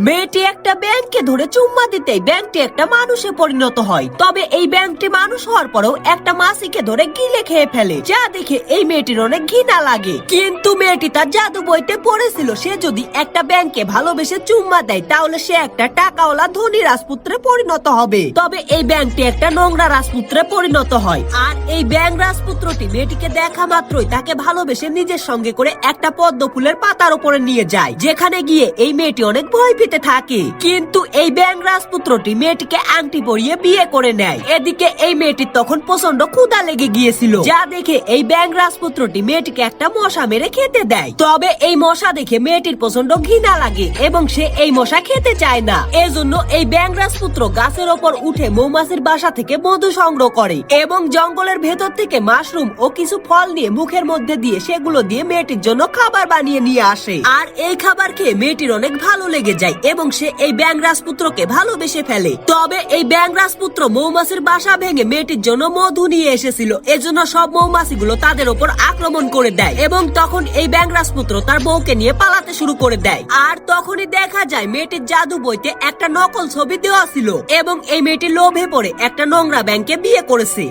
মেয়েটি একটা ব্যাংকে ধরে চুম্মা দিতেই ব্যাংকটি একটা মানুষে পরিণত হয়। তবে এই ব্যাংকটি মানুষ হওয়ার পরেও একটা মাসিকে ধরে গিলে খেয়ে ফেলে, যা দেখে এই মেয়েটির অনেক ঘৃণা লাগে। কিন্তু মেয়েটি তার জাদু বইতে পড়েছিল, সে যদি একটা ব্যাংকে ভালোবেসে চুম্মা দেয়, তাহলে সে একটা টাকাওয়ালা ধনী রাজপুত্রে পরিণত হবে। তবে এই ব্যাংকটি একটা নোংরা রাজপুত্রে পরিণত হয়। আর এই ব্যাংক রাজপুত্রটি মেয়েটিকে দেখা মাত্রই তাকে ভালোবেসে নিজের সঙ্গে করে একটা পদ্ম ফুলের পাতার উপরে নিয়ে যায়, যেখানে গিয়ে এই মেয়েটি অনেক ভয় পেতে থাকে। কিন্তু এই ব্যাংক রাজপুত্রটি মেয়েটিকে আংটি পরিয়ে বিয়ে করে নেয়। এদিকে এই মেয়েটির তখন প্রচণ্ড ক্ষুধা লেগে গিয়েছিল। যা দেখে এই ব্যাংক রাজপুত্রটি মেয়েটিকে একটা মশা মেরে খেতে দেয়। তবে এই মশা দেখে মেয়েটির প্রচণ্ড ঘৃণা লাগে এবং সে এই মশা খেতে চায় না। এজন্য এই ব্যাংক রাজপুত্র গাছের ওপর উঠে মৌমাছির বাসা থেকে মধু সংগ্রহ করে এবং জঙ্গলের ভেতর থেকে মাশরুম ও কিছু ফল নিয়ে মুখের মধ্যে দিয়ে সেগুলো দিয়ে মেয়েটির জন্য খাবার বানিয়ে নিয়ে আসে। আর এই খাবার খেয়ে মেয়েটির অনেক ভালো লেগে যায়। এবং সে এই ব্যাং রাজপুত্রকে ভালোবেসে ফেলে। তবে এই ব্যাং রাজপুত্র মৌমাছির বাসা ভেঙে মেয়েটির জন্য মধু নিয়ে এসেছিল। এজন্য সব মৌমাছিগুলো তাদের ওপর আক্রমণ করে দেয় এবং তখন এই ব্যাং রাজপুত্র তার বউকে নিয়ে পালাতে শুরু করে দেয়। আর তখনই দেখা যায় মেয়েটির জাদু বইতে একটা নকল ছবি দেওয়া ছিল এবং এই মেয়েটি লোভে পড়ে একটা নোংরা ব্যাংকে বিয়ে করেছে।